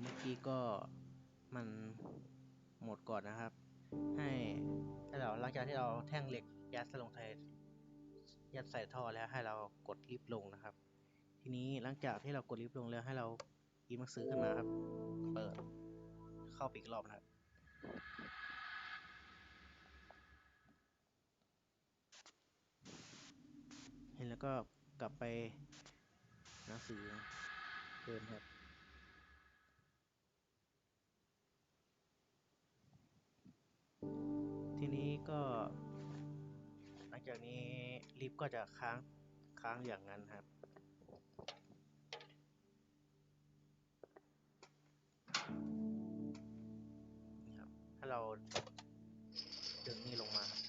เมื่อกี้ก็มันหมดก่อนนะครับให้ให้เราหลังจากที่เราแท่งเหล็กยัดใส่ลงไทยยัดใส่ท่อแล้วให้เรากดลิฟต์ลงนะครับ ทีนี้หลังจากที่เรากดลิฟต์ลงแล้วให้เราหยิบหนังสือขึ้นมาครับ เปิด เข้าไปอีกรอบนะครับเห็นแล้วก็กลับไปหนังสือเดิมครับ ก็หลังจากนี้ลิฟต์ก็จะค้างค้างอย่างนั้นครับ นี่ครับ ถ้าเราดึงนี่ลงมาครับ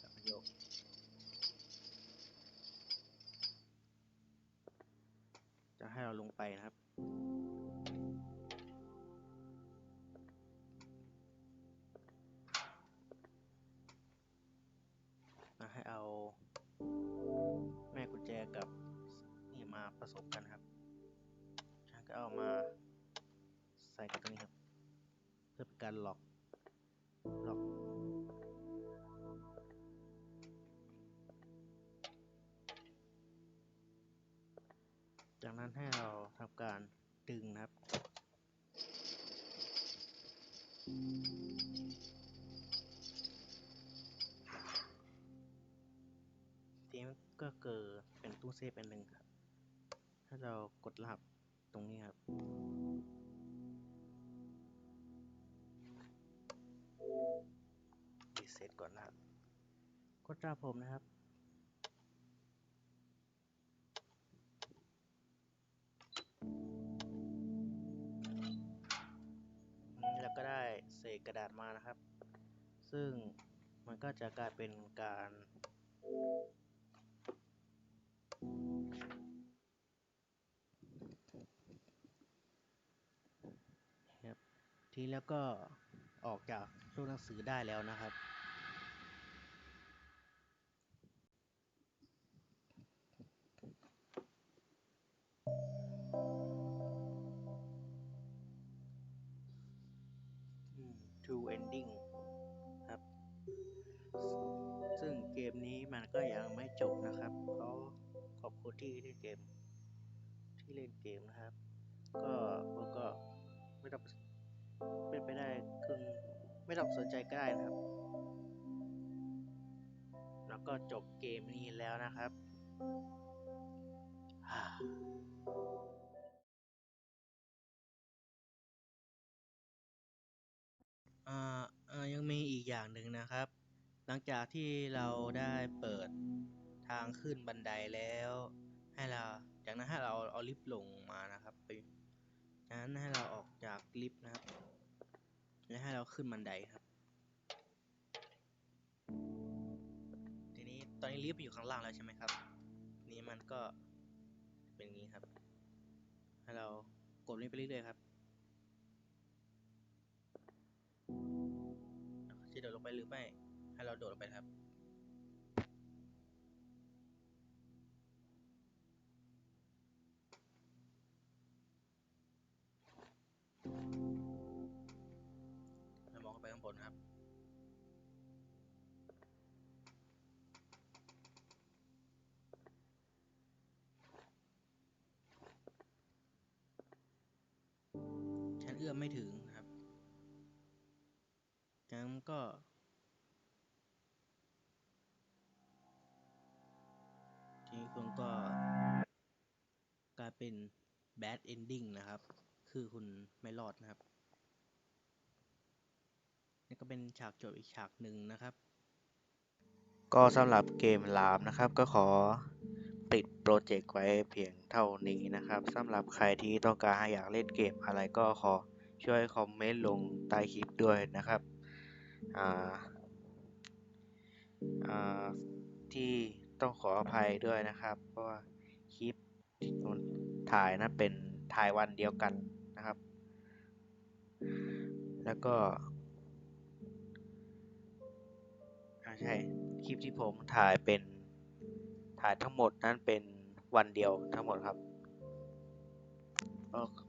แล้วโยกจะให้เราลงไปนะครับ สมกันครับแล้วก็เอามาใส่กับตรงนี้ครับ เพื่อเป็นการล็อกล็อกจากนั้นให้เราทำการดึงนะครับ ทีนี้ก็เกิดเป็นตู้เซฟอันหนึ่งครับ เรากดรหัสตรงนี้ครับ รีเซ็ตก่อนนะครับ กดรหัสผมนะครับ แล้วก็ได้เศษกระดาษมานะครับ ซึ่งมันก็จะกลายเป็นการ ครับีแล้วก็ออกจากตู้หนังสือได้แล้วนะครับ True Ending ครับ ซึ่งเกมนี้มันก็ยังไม่จบนะครับเพราะขอบคุณที่เล่นเกม ที่เล่นเกมนะครับ ก็ผมก็ไม่ต้อง เป็นไปได้คือไม่ต้องสนใจก็ได้นะครับ แล้วก็จบเกมนี้แล้วนะครับอ่าอ่ายังมีอีกอย่างหนึ่งนะครับ หลังจากที่เราได้เปิดทางขึ้นบันไดแล้ว ให้เรา จากนั้นให้เราเอาลิฟต์ลงมานะครับไป นั้นให้เราออกจากลิฟต์นะครับ และให้เราขึ้นบันไดครับ ทีนี้ตอนนี้ลิฟต์อยู่ข้างล่างแล้วใช่ไหมครับ นี้มันก็เป็นอย่างนี้ครับ ให้เรากดลิฟต์ไปเรื่อยๆครับจะโดดลงไปหรือไม่ ให้เราโดดลงไปครับ อื้อมไม่ถึงครับงั้นก็ ทีนี้คุณก็กลายเป็น bad ending นะครับ คือคุณไม่รอดนะครับ นี่ก็เป็นฉากจบอีกฉากหนึ่งนะครับ ก็สำหรับเกมลามนะครับก็ขอปิดโปรเจกต์ไว้เพียงเท่านี้นะครับสำหรับใครที่ต้องการอยากเล่นเกมอะไรก็ขอ ช่วยคอมเมนต์ลงใต้คลิปด้วยนะครับที่ต้องขออภัยด้วยนะครับ เพราะว่าคลิปที่ผมถ่ายนะเป็นถ่ายวันเดียวกันนะครับ แล้วก็ใช่คลิปที่ผมถ่ายเป็นถ่ายทั้งหมดนั้นเป็นวันเดียวทั้งหมดครับ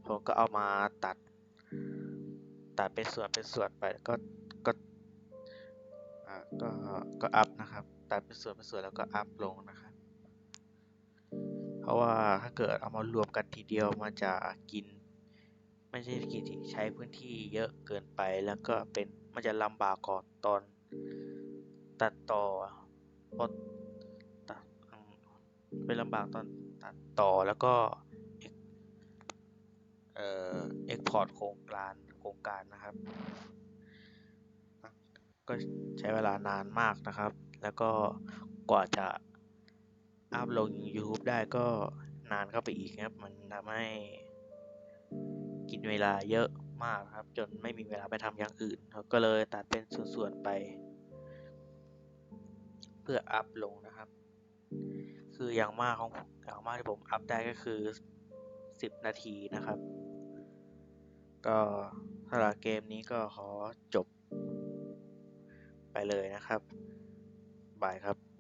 ผมก็เอามาตัด ตัดเป็นส่วนเป็นส่วนไปก็ก็อ่าก็ก็อัพนะครับ ตัดเป็นส่วนเป็นส่วนแล้วก็อัพลงนะครับ เพราะว่าถ้าเกิดเอามารวมกันทีเดียวมันจะกิน ไม่ใช่กินที่ใช้พื้นที่เยอะเกินไปแล้วก็เป็นมันจะลำบากก่อนตอนตัดต่อพอตัดเป็นลำบากตอนตัดต่อแล้วก็เอ็กเอ่อเอ็กพอร์ตโครงการ โครงการนะครับ ก็ใช้เวลานานมากนะครับ แล้วก็กว่าจะอัพลง YouTube ได้ก็นานเข้าไปอีกครับ มันทำให้กินเวลาเยอะมากครับ จนไม่มีเวลาไปทำอย่างอื่นครับก็เลยตัดเป็นส่วนๆไป เพื่ออัพลงนะครับ คืออย่างมากของผมอย่างมากที่ผมอัพได้ก็คือ 10 นาทีนะครับ ก็สำหรับเกมนี้ก็ขอจบไปเลยนะครับบายครับ